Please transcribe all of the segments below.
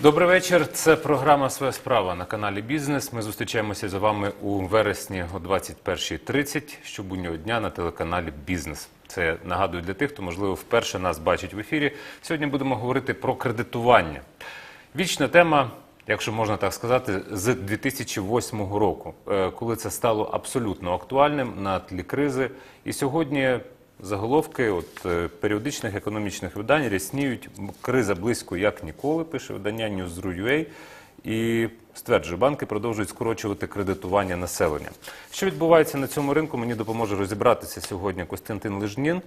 Добрий вечір. Це програма Своя справа на каналі Бізнес. Ми зустрічаємося з вами у вересні о 21.30 щобуднього дня на телеканалі Бізнес. Це нагадую для тих, хто можливо вперше нас бачить в ефірі. Сьогодні будемо говорити про кредитування. Вічна тема, якщо можна так сказати, з 2008 року, е, коли це стало абсолютно актуальним на тлі кризи. І сьогодні заголовки от, е, періодичних економічних видань рясніють криза близько як ніколи, пише видання News.ru.ua. І стверджує, банки продовжують скорочувати кредитування населення. Що відбувається на цьому ринку, мені допоможе розібратися сьогодні Костянтин Лижнін,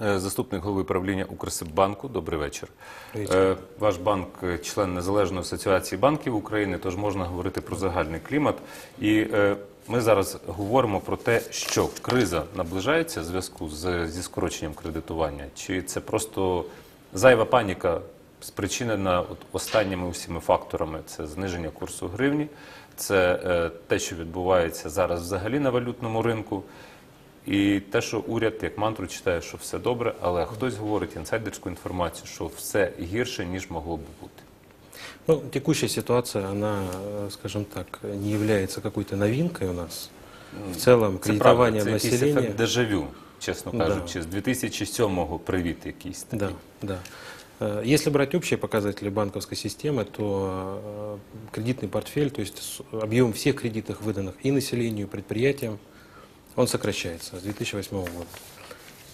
заступник голови правління Укрсиббанку. Добрий вечір. Е, Ваш банк е, член Незалежної асоціації банків України, тож можна говорити про загальний клімат. І е, ми зараз говоримо про те, що криза наближається в зв'язку зі скороченням кредитування, чи це просто зайва паніка спричинена останніми усіма факторами: це зниження курсу гривні, це е, те, що відбувається зараз взагалі на валютному ринку. І те, що уряд як мантру читає, що все добре, але хтось говорить інсайдерську інформацію, що все гірше ніж могло б бути. Ну, текущая ситуация, она, э, скажем так, не является какой-то новинкой у нас. В целом, Це правда, кредитование це якийсь населения... ефект дежавю, чесно Да. кажучи, з 2007-го привіт якийсь такий. Да, да. Э, Если брать общие показатели банковской системы, то э, кредитный портфель, то есть с- объем всех кредитов, выданных и населению, и предприятиям, он сокращается с 2008 года.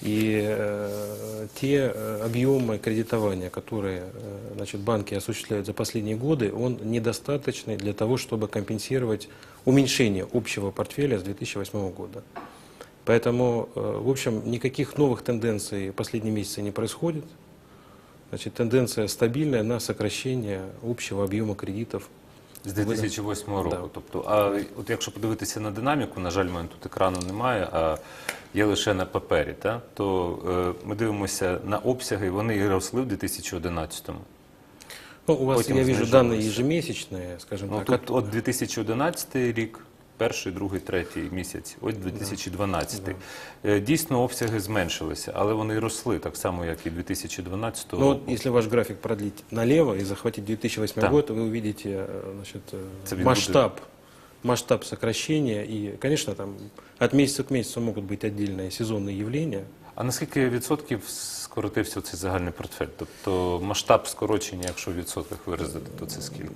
И э, те э, объемы кредитования, которые э, значит, банки осуществляют за последние годы, он недостаточный для того, чтобы компенсировать уменьшение общего портфеля с 2008 года. Поэтому, э, в общем, никаких новых тенденций последние месяцы не происходит. Значит, тенденция стабильная на сокращение общего объема кредитов. З 2008 року. Да. Тобто, а от якщо подивитися на динаміку, на жаль, в мене тут екрану немає, а є лише на папері, та, то е, ми дивимося на обсяги, вони і росли в 2011-му. Ну, у вас, Потім я вижу, данные ежемесячные, скажем Ну, так. тут от 2011 рік, перший, другий, третій місяць, ось 2012. Е, Дійсно, обсяги зменшилися, але вони й росли так само, як і 2012 Ну, року. вот если ваш график продлить налево и захватить 2008 Да. год, вы увидите э, значит, э, Это ведь масштаб, масштаб сокращения. И, конечно, там от месяца к месяцу могут быть отдельные сезонные явления. А наскільки відсотків скоротився цей загальний портфель? Тобто масштаб скорочення, якщо в відсотках виразити, то це скільки?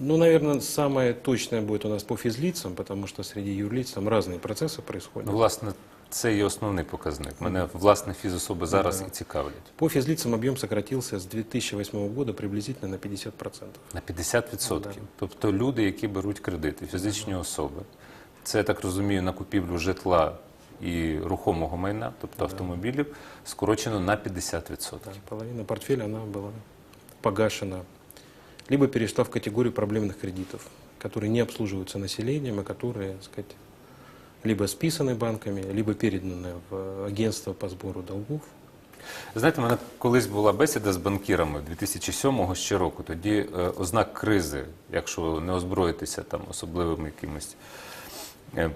Ну, наверное, самое точное будет у нас по физлицам, потому что среди юрлиц там разные процессы происходят. Ну, власне, це і основний показник. Мене власне фізособи зараз і цікавлять. По физлицам объем сократился с 2008 года приблизительно на 50%. На 50%. Тобто люди, які беруть кредити, фізичні особи, це я так розумію, на купівлю житла і рухомого майна, тобто автомобілів, скорочено на 50%. Половина портфеля она была погашена, либо перешла в категорию проблемных кредитов, которые не обслуживаются населением, и которые, так сказать, либо списаны банками, либо переданы в агентство по сбору долгов. Знаєте, у мене колись була бесіда з банкірами 2007 ще року. Тоді е, ознак кризи, якщо не озброїтися там особливим якимось е,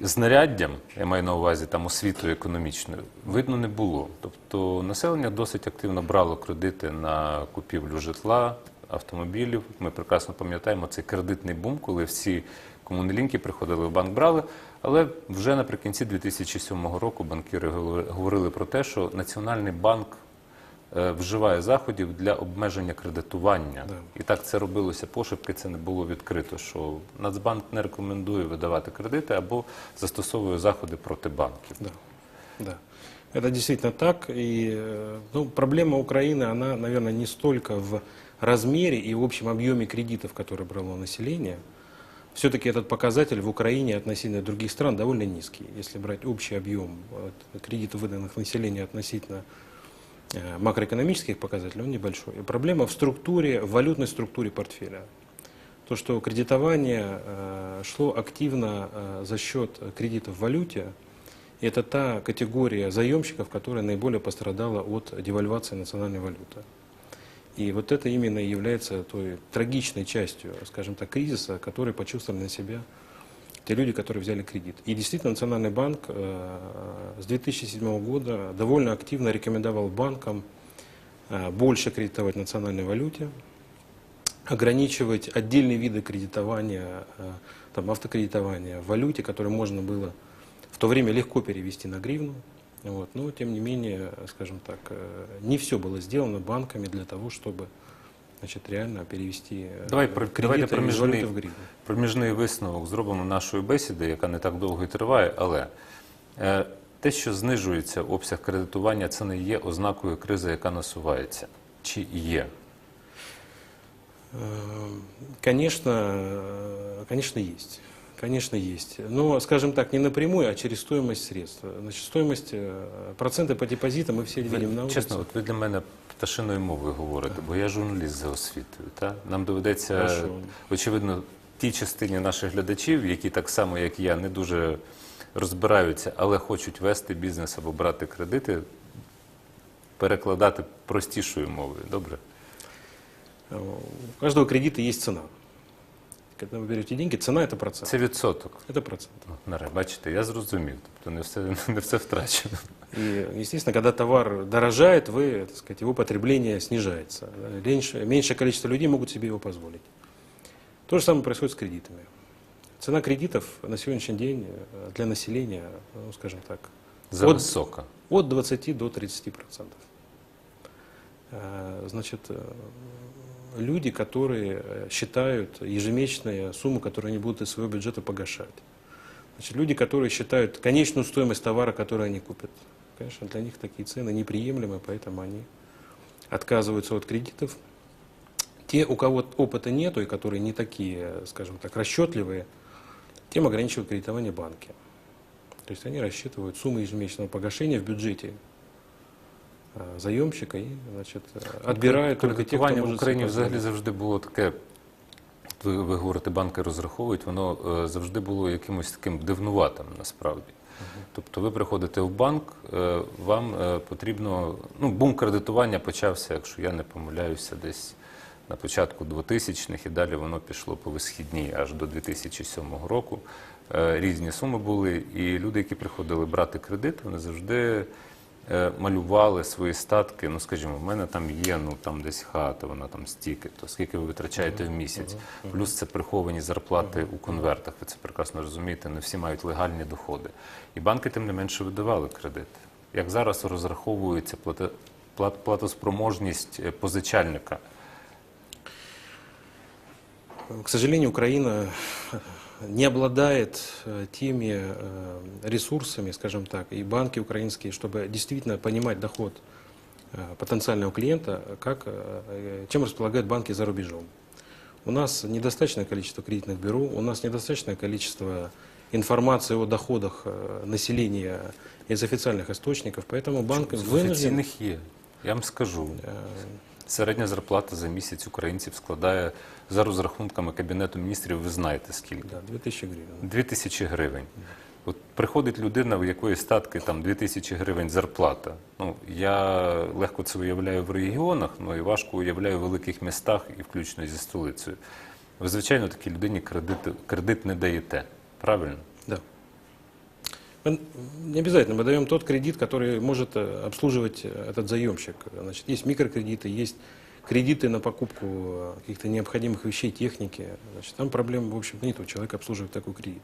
знаряддям, я маю на увазі там освітою економічною, видно не було. Тобто населення досить активно брало кредити на купівлю житла, автомобілів. Ми прекрасно пам'ятаємо цей кредитний бум, коли всі комунелінки приходили в банк, брали. Але вже наприкінці 2007 року банкіри говори- говорили про те, що Національний банк вживає заходів для обмеження кредитування. Да. І так це робилося пошепки, це не було відкрито, що Нацбанк не рекомендує видавати кредити або застосовує заходи проти банків. Да, да. Это действительно так. И э, ну, проблема Украины, она, наверное, не столько в размере и в общем объеме кредитов, которые брало население. Все-таки этот показатель в Украине относительно других стран довольно низкий. Если брать общий объем вот, кредитов, выданных населению относительно э, макроэкономических показателей, он небольшой. И проблема в структуре, в валютной структуре портфеля. То, что кредитование э, шло активно э, за счет кредитов в валюте, и это та категория заемщиков, которая наиболее пострадала от девальвации национальной валюты. И вот это именно является той трагичной частью, скажем так, кризиса, который почувствовали на себя те люди, которые взяли кредит. И действительно Национальный банк э, с 2007 года довольно активно рекомендовал банкам э, больше кредитовать в национальной валюте. ограничивать отдельные виды кредитования, э, там, автокредитования в валюте, которые можно было в то время легко перевести на гривну. Вот. Но, тем не менее, скажем так, не все было сделано банками для того, чтобы значит, реально перевести э, Давай про- давайте кредиты про из валюты межный- в гривну. Проміжний висновок зробимо нашої бесіди, яка не так довго і триває, але е, те, що знижується обсяг кредитування, це не є ознакою кризи, яка насувається. Чи є? Э, Конечно, э, конечно, есть. Конечно, есть. Но, скажем так, не напрямую, а через стоимость средств. Значит, стоимость, э, проценты по депозитам мы все видим на улице. Чесно, от ви для мене пташиною мовою говорити, бо я журналіст за освітою. Та? Нам доведеться, Хорошо. очевидно, тій частині наших глядачів, які так само, як я, не дуже розбираються, але хочуть вести бізнес або брати кредити, перекладати простішою мовою. Добре? У каждого кредита есть цена. Когда вы берете деньги, цена это процент. Це відсоток. Это процент. Ну, наре- Бачите, я зрозумів. Тобто не все, не все втрачено. И, естественно, когда товар дорожает, вы, так сказать, его потребление снижается. Меньше, меньшее количество людей могут себе его позволить. То же самое происходит с кредитами. Цена кредитов на сегодняшний день э, для населения, ну, скажем так, За От- висока. от 20 до 30 процентов. Э, Значит, э, люди, которые э, считают ежемесячные суммы, которые они будут из своего бюджета погашать. Значит, люди, которые считают конечную стоимость товара, который они купят. Конечно, для них такие цены неприемлемы, поэтому они отказываются от кредитов. Те, у кого опыта нету и которые не такие, скажем так, расчетливые, тем ограничивают кредитование банки. То есть они рассчитывают сумму ежемесячного погашения в бюджете заемщика и значит, э, отбирают только тех, кто в Україні взагалі завжди було таке. Ви, ви говорите, банки розраховують, воно е, завжди було якимось таким дивнуватим насправді. Тобто ви приходите в банк, е, вам е, потрібно. Ну, бум кредитування почався, якщо я не помиляюся, десь на початку 2000-х, і далі воно пішло по висхідній аж до 2007 року. Е, Різні суми були, і люди, які приходили брати кредит, вони завжди е, малювали свої статки. Ну, скажімо, в мене там є ну там десь хата, вона там стільки, то скільки ви витрачаєте в місяць. Плюс це приховані зарплати у конвертах. Ви це прекрасно розумієте. Не всі мають легальні доходи. І банки тим не менше видавали кредити. Як зараз розраховується платоспроможність е, позичальника? К сожалению, Украина не обладает э, теми э, ресурсами, скажем так, и банки украинские, чтобы действительно понимать доход э, потенциального клиента, как, э, чем располагают банки за рубежом. У нас недостаточное количество кредитных бюро, у нас недостаточное количество информации о доходах э, населения из официальных источников, поэтому банк В вынужден... офіційних є. Я вам скажу. Середня зарплата за місяць українців складає за розрахунками Кабінету міністрів, ви знаєте скільки? Да, 2000 гривен. 2000 гривень. От приходить людина, в якої статки там 2000 гривень зарплата. Ну, я легко це уявляю в регіонах, ну і важко уявляю в великих містах і включно зі столицею. Ви, звичайно, такій людині кредит, кредит не даєте. Правильно? Да. Мы- Не обязательно. Мы даем тот кредит, который может э, обслуживать э, этот заемщик. Значит, есть микрокредиты, есть кредиты на покупку э, каких-то необходимых вещей, техники. Значит, там проблем, в общем, нет. Человек обслуживает такой кредит.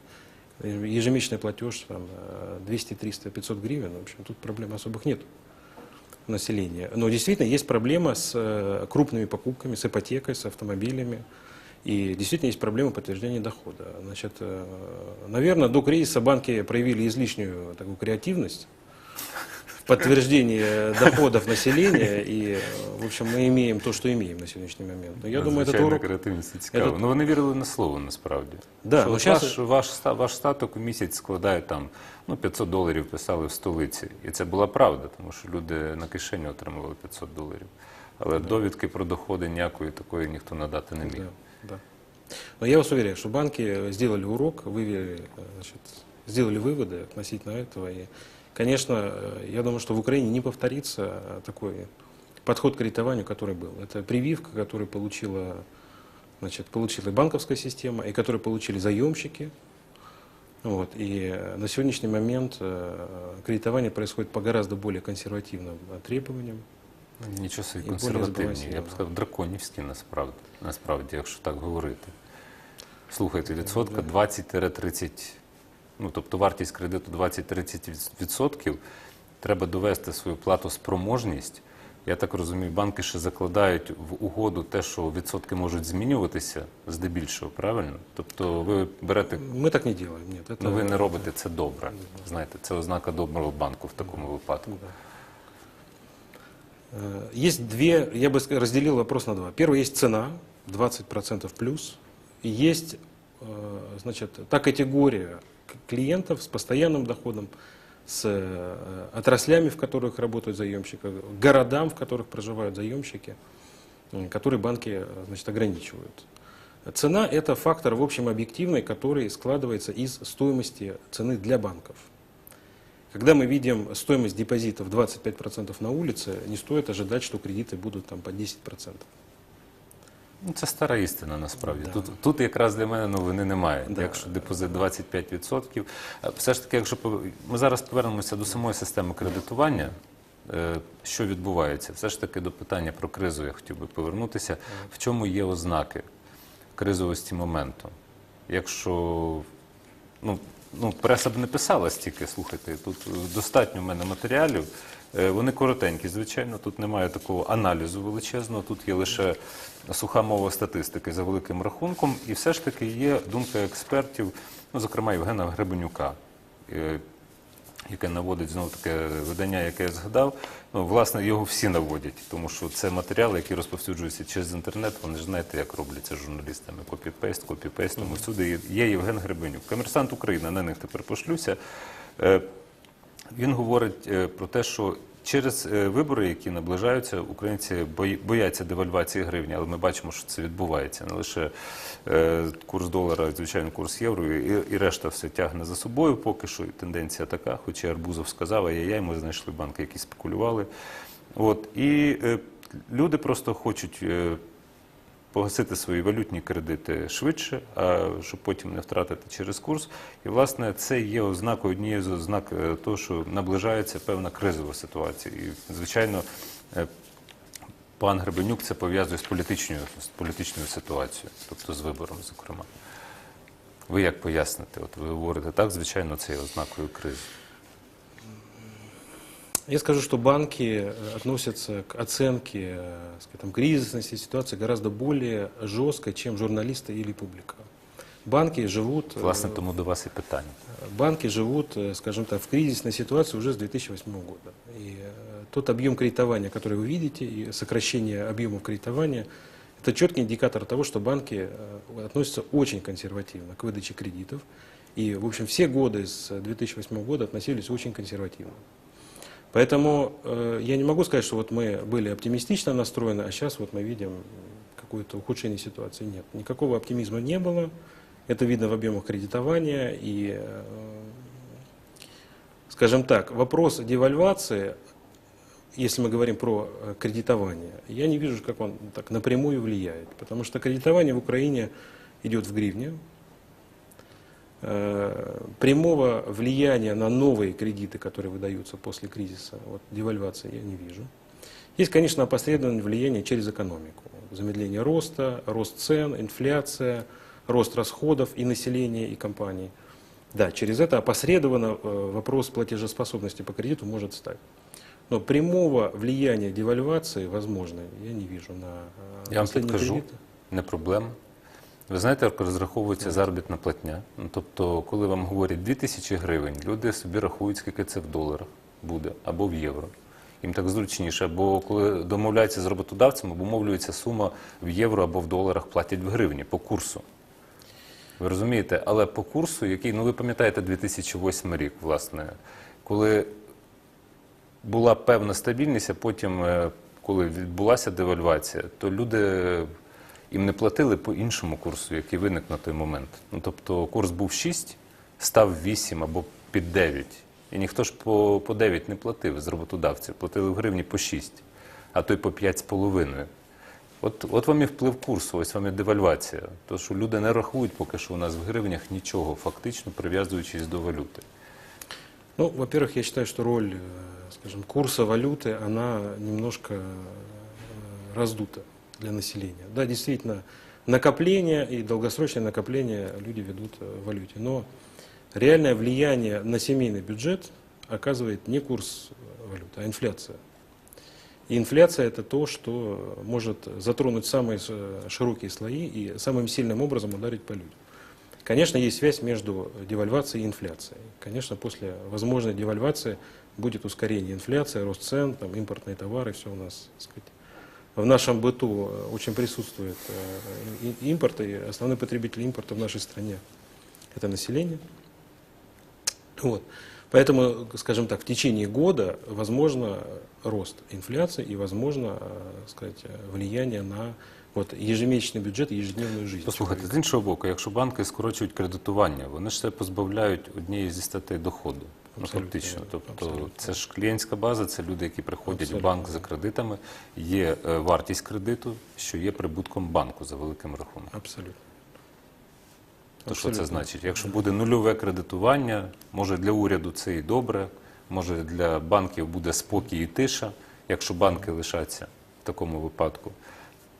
Ежемесячный платеж там, э, 200, 300, 500 гривен. В общем, тут проблем особых нет у населения. Но действительно есть проблема с крупными покупками, с ипотекой, с автомобилями. И действительно есть проблема подтверждения дохода. Значит, э, наверное, до кризиса банки проявили излишнюю такую креативность в подтверждении доходов населения. И, э, в общем, мы имеем то, что имеем на сегодняшний момент. Но я думаю, этот Звичайно, урок... креативність це цікаво. Этот- Ну вони вірили на слово насправді. Да, Що ну, от щас- ваш, ваш, ста- ваш статок у місяць складає там ну, 500 доларів писали в столиці. І це була правда, тому що люди на кишені отримували 500 доларів. Але довідки про доходи ніякої такої ніхто надати не міг. Да, да. Но я вас уверяю, что банки сделали урок, вывели, э, значит, сделали выводы относительно этого. И, конечно, э, я думаю, что в Украине не повторится э, такой подход к кредитованию, который был. Это прививка, которую получила, значит, получила банковская система, и которую получили заемщики. Вот. И на сегодняшний момент кредитование происходит по гораздо более консервативным требованиям. Нічого собі консервативні. Я б сказав, драконівські насправді, насправді, якщо так говорити. Слухайте, відсотка 20-30, ну тобто вартість кредиту 20-30 відсотків, треба довести свою платоспроможність. Я так розумію, банки ще закладають в угоду те, що відсотки можуть змінюватися здебільшого, правильно? Тобто ви берете, Мы так не делаем, нет. Это, ну ви не робите це добре. Знаєте, це ознака доброго банку в такому випадку. Э, Есть две, я бы разделил вопрос на два. Первый есть цена, 20% плюс. И есть, э, значит, та категория клиентов с постоянным доходом, с э, отраслями, в которых работают заемщики, городам, в которых проживают заемщики, которые банки значит, ограничивают. Цена – это фактор, в общем, объективный, который складывается из стоимости цены для банков. Когда мы видим стоимость депозитов 25% на улице, не стоит ожидать, что кредиты будут там по 10%. Ну, це стара істина насправді. Да. Тут, тут якраз для мене новини немає. Да. Якщо депозит 25%, е, все ж таки, якщо ми зараз повернемося до самої системи кредитування, е, що відбувається, все ж таки до питання про кризу я хотів би повернутися. В чому є ознаки кризовості моменту? Якщо ну, ну, преса б не писала стільки, слухайте, тут достатньо в мене матеріалів. Е, Вони коротенькі, звичайно, тут немає такого аналізу величезного, тут є лише суха мова статистики за великим рахунком, і все ж таки є думка експертів, ну, зокрема Євгена Гребенюка, е, яке наводить знову таке видання, яке я згадав. Ну, власне, його всі наводять, тому що це матеріали, які розповсюджуються через інтернет. Вони ж знаєте, як робляться журналістами. Копі-пейст, копі-пейст. Тому всюди є- Євген Гребенюк. Комерсант України, на них тепер пошлюся. Е, Він говорить е, про те, що через е, вибори, які наближаються, українці бояться девальвації гривні, але ми бачимо, що це відбувається. Не лише е, курс долара, звичайно, курс євро, і, решта все тягне за собою. Поки що тенденція така, хоч і Арбузов сказав, а я я ми знайшли банки, які спекулювали. От і е, люди просто хочуть. Погасити свої валютні кредити швидше, а щоб потім не втратити через курс. І власне це є ознакою однією з ознак е, того, що наближається певна кризова ситуація. І звичайно, е, пан Гребенюк це пов'язує з політичною з політичною ситуацією, тобто з вибором, зокрема. Ви як поясните? От ви говорите так, звичайно, це є ознакою кризи. Я скажу, что банки э, относятся к оценке э, сказать, там, кризисности ситуации гораздо более жестко, чем журналисты или публика. Банки живут, э, Власне, тому до вас і питання. банки живут, э, скажем так, в кризисной ситуации уже с 2008 года. И э, тот объем кредитования, который вы видите, и сокращение объемов кредитования, это четкий индикатор того, что банки э, относятся очень консервативно к выдаче кредитов. И, в общем, все годы с 2008 года относились очень консервативно. Поэтому э, я не могу сказать, что вот мы были оптимистично настроены, а сейчас вот мы видим какое-то ухудшение ситуации. Нет, никакого оптимизма не было. Это видно в объемах кредитования. И, э, скажем так, вопрос девальвации, если мы говорим про э, кредитование, я не вижу, как он так напрямую влияет. Потому что кредитование в Украине идет в гривне, прямого влияния на новые кредиты, которые выдаются после кризиса, вот, девальвации, я не вижу. Есть, конечно, опосредованное влияние через экономику. Замедление роста, рост цен, инфляция, рост расходов и населения, и компаний. Да, через это опосредованно э, вопрос платежеспособности по кредиту может стать. Но прямого влияния девальвации, возможно, я не вижу на э, Я вам підкажу, кредиты. не проблема. Ви знаєте, як розраховується заробітна платня? Ну, тобто, коли вам говорять 2000 гривень, люди собі рахують, скільки це в доларах буде, або в євро. Їм так зручніше, або коли домовляються з роботодавцем, обумовлюється сума в євро або в доларах, платять в гривні по курсу. Ви розумієте, але по курсу, який, ну ви пам'ятаєте 2008 рік, власне, коли була певна стабільність, а потім, е, коли відбулася девальвація, то люди їм не платили по іншому курсу, який виник на той момент. Ну, тобто курс був 6, став 8 або під 9. І ніхто ж по, по 9 не платив з роботодавців, платили в гривні по 6, а то й по 5,5. От, от вам і вплив курсу, ось вам і девальвація. То, що люди не рахують поки що у нас в гривнях нічого, фактично прив'язуючись до валюти. Ну, во-первых, я считаю, что роль э, скажем, курса валюты, она немножко э, раздута Для населения. Да, действительно, накопление и долгосрочное накопление люди ведут э, в валюте. Но реальное влияние на семейный бюджет оказывает не курс э, валюты, а инфляция. И инфляция это то, что может затронуть самые э, широкие слои и самым сильным образом ударить по людям. Конечно, есть связь между девальвацией и инфляцией. Конечно, после возможной девальвации будет ускорение инфляции, рост цен, там, импортные товары, все у нас, так сказать, в нашем быту э, очень присутствует э, и- импорт, и основной потребитель импорта в нашей стране – это население. Вот. Поэтому, скажем так, в течение года возможно рост инфляции и возможно э, сказать, э, влияние на вот, ежемесячный бюджет и ежедневную жизнь. Послухайте, з человека. іншого боку, якщо банки скорочують кредитування, вони ж це позбавляють однієї зі статей доходу. Ну, Абсолютно фактично. Тобто абсолютно. це ж клієнтська база, це люди, які приходять в банк за кредитами. Є е, вартість кредиту, що є прибутком банку за великим рахунком. Абсолютно. То що це значить? Якщо буде нульове кредитування, може для уряду це і добре, може для банків буде спокій і тиша, якщо банки лишаться в такому випадку.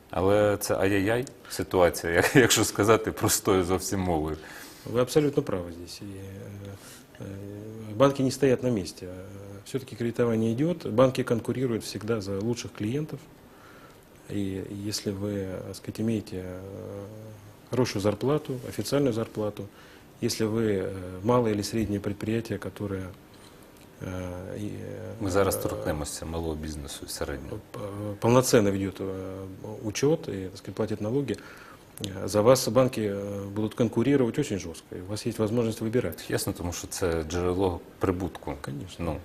Але це ай-яй-яй ситуація, якщо сказати простою зовсім мовою. Вы абсолютно правы здесь. Э, банки не стоят на месте. Все-таки кредитование идет. Банки конкурируют всегда за лучших клиентов. И если вы, так сказать, имеете э, хорошую зарплату, официальную зарплату, если вы э, малое или среднее предприятие, которое Ми зараз торкнемося малого бізнесу і середнього. п- полноценно ведет э, учет и так сказать, платит налоги, за вас банки э, будут конкурировать очень жестко. И у вас есть возможность выбирать. Ясно, тому що це джерело прибутку. Конечно. Ну,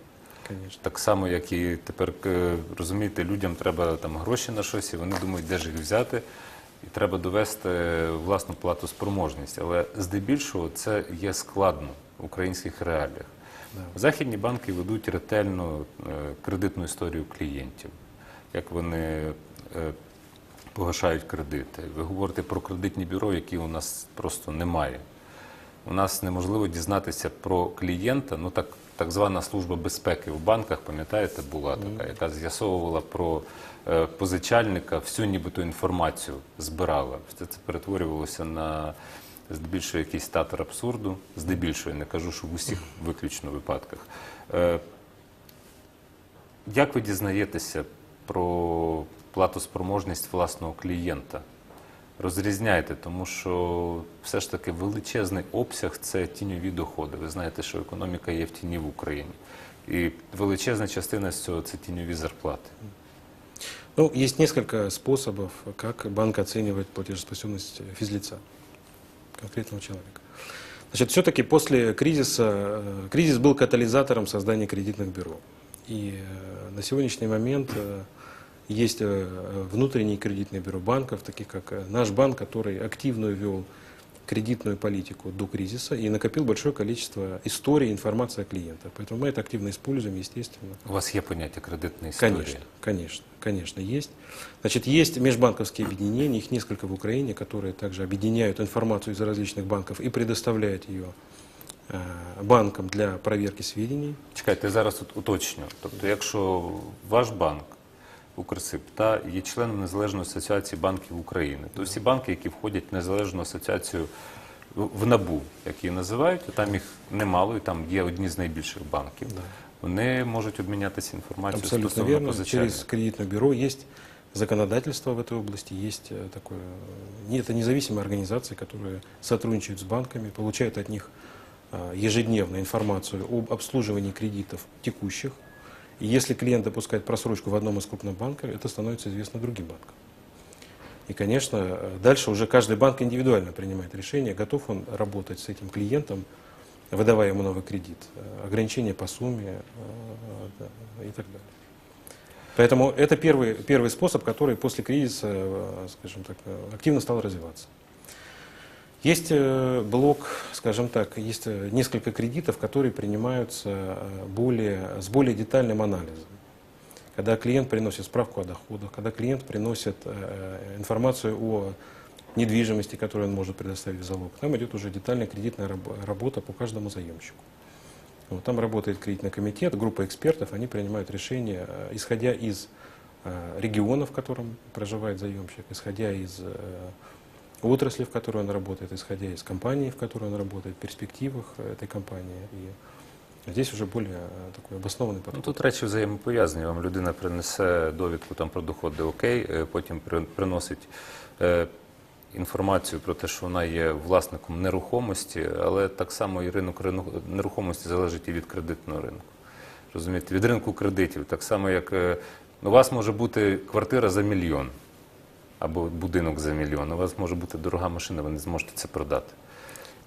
Конечно. так само, як і тепер е, розумієте, людям треба там гроші на щось, і вони думають, де ж їх взяти. І треба довести власну плату спроможність. Але здебільшого це є складно в українських реаліях. Західні банки ведуть ретельну е, кредитну історію клієнтів, як вони е, погашають кредити. Ви говорите про кредитні бюро, які у нас просто немає. У нас неможливо дізнатися про клієнта. Ну так, так звана служба безпеки в банках, пам'ятаєте, була така, яка з'ясовувала про е, позичальника всю нібито інформацію збирала. Все це перетворювалося на здебільшого якийсь татар абсурду. Здебільшого я не кажу, що в усіх виключно випадках. Е, як ви дізнаєтеся про платоспроможність власного клієнта? Розрізняйте, тому що все ж таки величезний обсяг це тіньові доходи. Ви знаєте, що економіка є в тіні в Україні. І величезна частина з цього це тіньові зарплати. Ну, есть несколько способов, как банк оценивает платежеспособность физлица, конкретного человека. Значит, все-таки после кризиса, э, кризис был катализатором создания кредитных бюро. И э, на сегодняшний момент э, есть э, внутренние кредитные бюро банков, таких как э, наш банк, который активно вел кредитную политику до кризиса и накопил большое количество историй, информации о клиентах. Поэтому мы это активно используем, естественно. У вас є поняття кредитної історії? Конечно, конечно, конечно, есть. Значит, есть межбанковские объединения, их несколько в Украине, которые также объединяют информацию из различных банков и предоставляют ее э, банкам для проверки сведений. Чекайте, я зараз тут уточню. Тобто, якщо ваш банк Укрсиб та є членом Незалежної асоціації банків України, то всі банки, які входять в незалежну асоціацію в в НАБУ, як її називають, то там їх немало, і там є одні з найбільших банків. Вони можуть обмінятися інформацією Абсолютно стосовно верно. позичальних. Через кредитное бюро есть законодательство в этой области, есть э, такое, э, не- это независимые организации, которые сотрудничают с банками, получают от них э, ежедневно информацию об обслуживании кредитов текущих. И если клиент допускает просрочку в одном из крупных банков, это становится известно другим банкам. И, конечно, дальше уже каждый банк индивидуально принимает решение, готов он работать с этим клиентом, выдавая ему новый кредит, э, ограничения по сумме э, и так далее. Поэтому это первый, первый способ, который после кризиса, э, скажем так, активно стал развиваться. Есть э, блок, скажем так, есть э, несколько кредитов, которые принимаются э, более, с более детальным анализом. Когда клиент приносит справку о доходах, когда клиент приносит информацию о недвижимости, которую он может предоставить в залог, там идет уже детальная кредитная раб- работа по каждому заемщику. Вот, там работает кредитный комитет, группа экспертов, они принимают решения, исходя из региона, в котором проживает заемщик, исходя из отрасли, в которой он работает, исходя из компании, в которой он работает, перспективах э, этой компании. И здесь уже более э, такой обоснованный Ну, подход. тут речі взаємопов'язані. Вам людина принесе довідку там про доходи окей, е, потім при- приносить е, інформацію про те, що вона є власником нерухомості, але так само і ринок рину- нерухомості залежить і від кредитного ринку. Розумієте, від ринку кредитів. Так само, як е, у вас може бути квартира за мільйон або будинок за мільйон, у вас може бути дорога машина, ви не зможете це продати.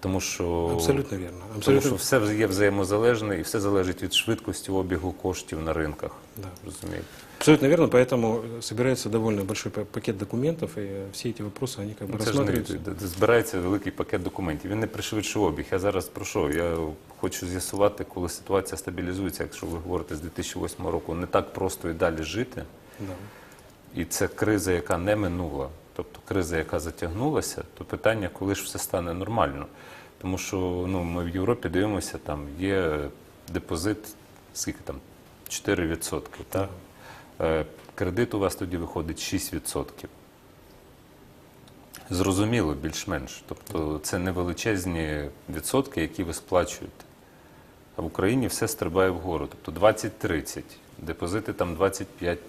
Тому що Абсолютно верно. тому Абсолютно, що все є взаємозалежне і все залежить від швидкості обігу коштів на ринках. Да. Розумієте? абсолютно верно, поэтому э, собирается довольно большой па- пакет документов, и э, все эти вопросы, они как бы Ну, Це ж не рассматриваются. д- д- збирається великий пакет документів. Він не пришвидшує обіг. Я зараз про що? Я хочу з'ясувати, коли ситуація стабілізується, якщо ви говорите з 2008 року, не так просто і далі жити. Да. І це криза, яка не минула, тобто криза, яка затягнулася, то питання, коли ж все стане нормально. Тому що ну, ми в Європі дивимося, там є депозит, скільки там 4%. Так? Е, Кредит у вас тоді виходить 6%. Зрозуміло, більш-менш. Тобто це не величезні відсотки, які ви сплачуєте. А в Україні все стрибає вгору. Тобто 20-30, депозити там 25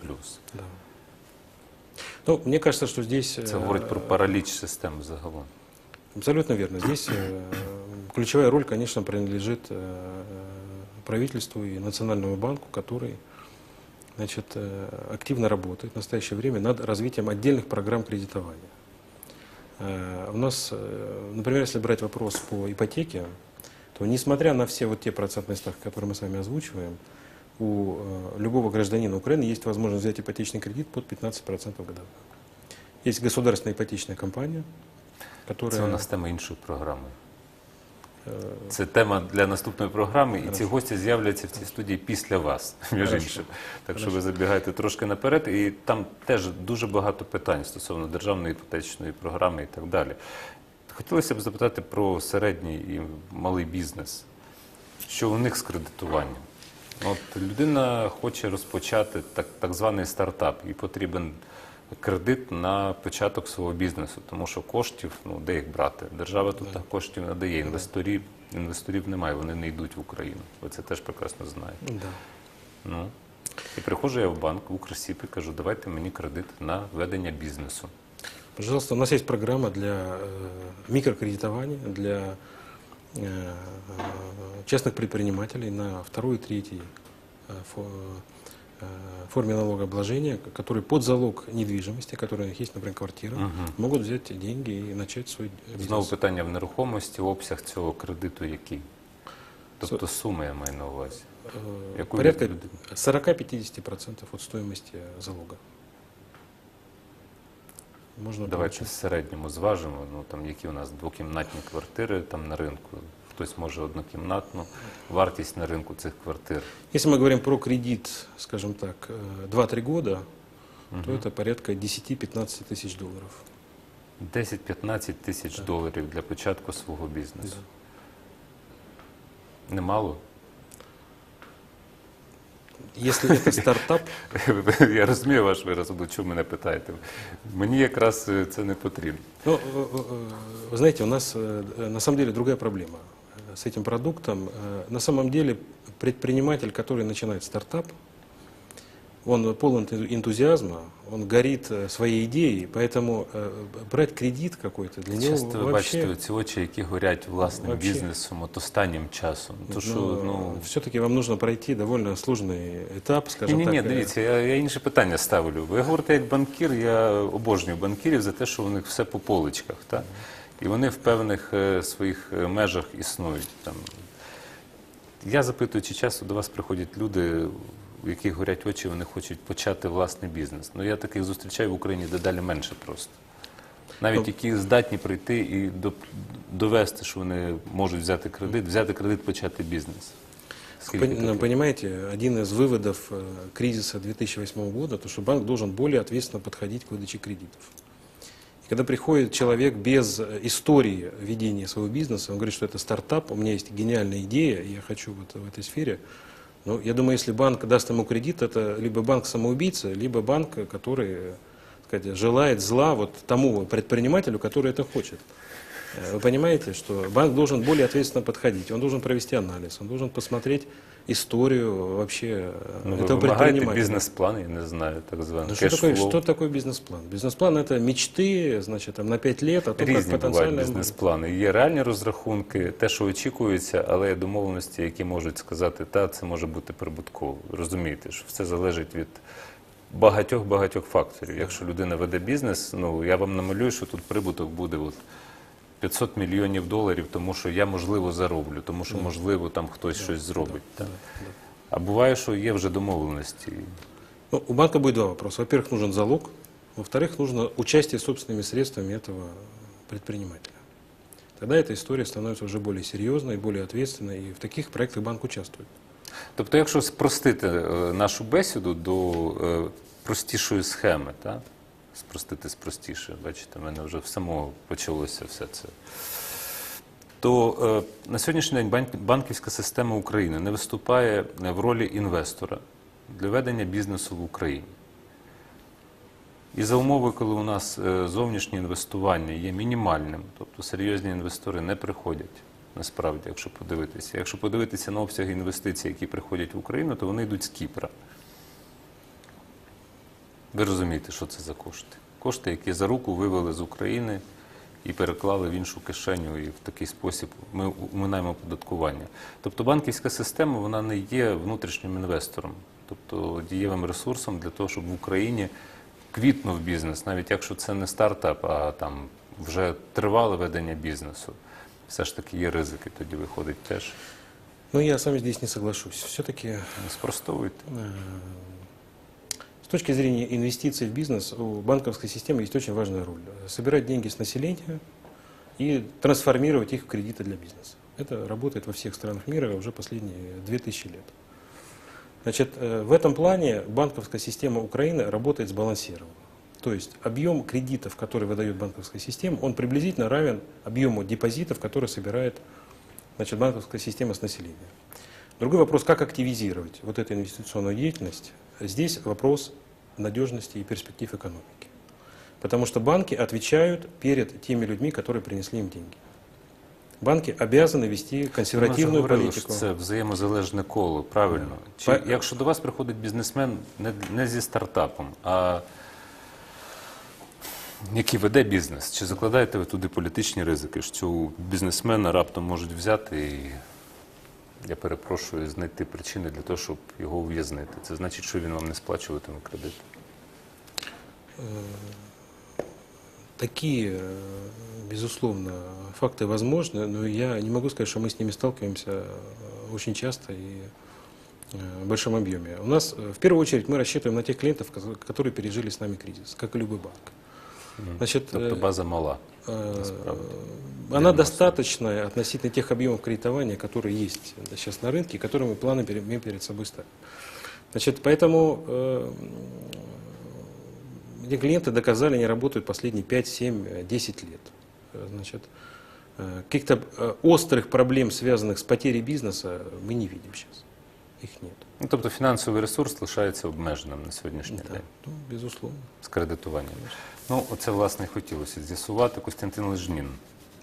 Да. Ну, мне кажется, что здесь... Це э, говорить про параліч системи загалом. Абсолютно верно. Здесь э, ключевая роль, конечно, принадлежит э, правительству и Национальному банку, который значит, э, активно работает в настоящее время над развитием отдельных программ кредитования. Э, У нас, э, например, если брать вопрос по ипотеке, то несмотря на все вот те процентные ставки, которые мы с вами озвучиваем, у э, любого гражданина Украины есть возможность взять ипотечный кредит под 15% годовых. Есть государственная ипотечная компания, которая... Це у нас тема іншої програми. э, Це тема для наступної програми, і ці гості з'являться в цій студії після вас, між Хорошо. іншим. Так що ви забігаєте трошки наперед, і там теж дуже багато питань стосовно державної іпотечної програми і так далі. Хотілося б запитати про середній і малий бізнес. Що у них з кредитуванням? От людина хоче розпочати так, так званий стартап, і потрібен кредит на початок свого бізнесу, тому що коштів, ну де їх брати? Держава тут так коштів не дає. Інвесторів, інвесторів немає, вони не йдуть в Україну. Ви це теж прекрасно знаєте. Да. Ну. І приходжу я в банк, в Укрсіб і кажу, давайте мені кредит на ведення бізнесу. Пожалуйста, у нас есть программа для э, микрокредитования, для частных предпринимателей на второй и третий э, фо- э, форме налогообложения, к- которые под залог недвижимости, которые у них есть, например, квартира, могут взять деньги и начать свой бизнес. Знову питання в нерухомості, обсяг цього кредиту який? Тобто сума я маю на увазі. Э, Яку порядка люди- 40-50% от стоимости залога. Можно Давайте получить. в середньому зважимо. Ну там які у нас двокімнатні квартири там на ринку. Хтось може однокімнатну. Вартість на ринку цих квартир. Если мы говорим про кредит, скажем так, э, 2-3 года, то это порядка 10-15 тысяч долларов. 10-15 тисяч доларів для початку свого бізнесу. Немало? Если это стартап, Я розумію ваш вираз, але чому мене питаєте? Мені якраз е, це не потрібно. ну, э, э, вы знаете, у нас э, на самом деле другая проблема э, с этим продуктом. Э, На самом деле предприниматель, который начинает стартап, он полон энту- энтузиазма, он горит э, своей идеей, поэтому э, брать кредит какой-то для него Часто ви вообще... бачите ці очі, які горять власним Вообще. бізнесом от останнім часом. То що, ну, все-таки вам нужно пройти довольно сложный этап, Ні, скажем ні, ні, так. э, дивіться, я, я інше питання ставлю. Ви говорите як банкір, я обожнюю банкірів за те, що у них все по поличках, так? І вони в певних е, своїх е, межах існують. Там. Я запитую, чи часто до вас приходять люди, у яких горять очі, вони хочуть почати власний бізнес. Ну я таких зустрічаю в Україні дедалі менше просто. Навіть Ну, які здатні прийти і до- довести, що вони можуть взяти кредит, взяти кредит, почати бізнес. Скільки Пон- ну, таких? Понимаете, один из выводов э, кризиса 2008 года, то, что банк должен более ответственно подходить к выдаче кредитов. И Когда приходит человек без э, истории ведения своего бизнеса, он говорит, что это стартап, у меня есть гениальная идея, и я хочу вот в этой сфере. Но я думаю, если банк даст ему кредит, это либо банк самоубийца, либо банк, который э, так сказать, желает зла вот тому предпринимателю, который это хочет. Э, Вы понимаете, что банк должен более ответственно подходить, он должен провести анализ, он должен посмотреть историю вообще э, Ну, ви этого вимагаєте предпринимателя. бізнес-план, я не знаю, так званий Ну, что, такое, кешфлоу. что такое бизнес-план? Бизнес-план это мечты, значит, там, на 5 лет, о том, как Різні бувають потенциально... бізнес-плани. Є реальні розрахунки, те, що очікується, але є домовленості, які можуть сказати, та це може бути прибутково. Розумієте, що все залежить від багатьох багатьох факторів. Якщо людина веде бізнес, ну я вам намалюю, що тут прибуток буде от 500 мільйонів доларів, тому що я можливо зароблю, тому що можливо там хтось щось зробить. так. А буває, що є вже домовленості. Ну, у банка будет два вопроса. Во-первых, нужен залог. Во-вторых, нужно участие собственными средствами этого предпринимателя. Тогда эта история становится уже более серьезной, более ответственной, и в таких проектах банк участвует. Тобто, якщо спростити е, нашу бесіду до е, простішої схеми, та? Спростити спростіше, бачите, в мене вже в самого почалося все це. То е, на сьогоднішній день банківська система України не виступає е, в ролі інвестора для ведення бізнесу в Україні. І за умови, коли у нас е, зовнішнє інвестування є мінімальним, тобто серйозні інвестори не приходять насправді, якщо подивитися. Якщо подивитися на обсяги інвестицій, які приходять в Україну, то вони йдуть з Кіпра. Ви розумієте, що це за кошти? Кошти, які за руку вивели з України і переклали в іншу кишеню, і в такий спосіб ми уминаємо податкування. Тобто банківська система вона не є внутрішнім інвестором, тобто дієвим ресурсом для того, щоб в Україні квітнув бізнес, навіть якщо це не стартап, а там вже тривале ведення бізнесу. Все ж таки є ризики, тоді виходить теж. Но я с вами здесь не соглашусь. Все-таки Спростовуйте. С точки зрения инвестиций в бизнес у банковской системы есть очень важная роль. Собирать деньги с населения и трансформировать их в кредиты для бизнеса. Это работает во всех странах мира уже последние 2000 лет. Значит, э, в этом плане банковская система Украины работает сбалансированно. То есть объем кредитов, который выдает банковская система, он приблизительно равен объему депозитов, которые собирает значит, банковская система с населения. Другой вопрос, как активизировать вот эту инвестиционную деятельность. Здесь вопрос надежности и перспектив экономики. Потому что банки отвечают перед теми людьми, которые принесли им деньги. Банки обязаны вести Ми вже консервативную говорили, политику. що це взаємозалежне коло, правильно? Чи, Па- якщо до вас приходить бізнесмен не, не зі стартапом, а який веде бізнес, чи закладаєте ви туди політичні ризики, що цього бізнесмена раптом можуть взяти і, я перепрошую, знайти причини для того, щоб його ув'язнити? Це значить, що він вам не сплачуватиме кредит. Такие, э, безусловно, факты возможны, но я не могу сказать, что мы с ними сталкиваемся э, очень часто и э, в большом объеме. У нас, э, в первую очередь, мы рассчитываем на тех клиентов, ко- которые пережили с нами кризис, как и любой банк. Значит, Тобто э, база мала. э, она достаточная относительно тех объемов кредитования, которые есть сейчас на рынке, которые мы планы перед, мы перед собой ставим. Значит, поэтому э, эти клиенты доказали, они работают последние 5, 7, э, 10 лет. Э, Значит, э, каких-то острых проблем, связанных с потерей бизнеса, мы не видим сейчас. Их нет. Ну, тобто фінансовий ресурс лишається обмеженим на сьогоднішній Да, день. ну, безусловно. з кредитуванням. Ну, оце, власне, і хотілося з'ясувати. Костянтин Лежнін,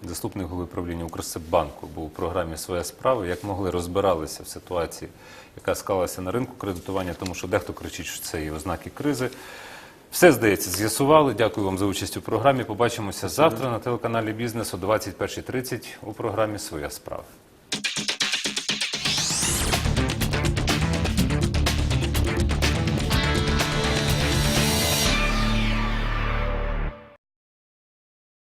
заступник голови правління Укрсиббанку, був у програмі Своя справа. Як могли розбиралися в ситуації, яка склалася на ринку кредитування, тому що дехто кричить, що це є ознаки кризи. Все, здається, з'ясували. Дякую вам за участь у програмі. Побачимося завтра на телеканалі Бізнес о 21.30 у програмі Своя справа.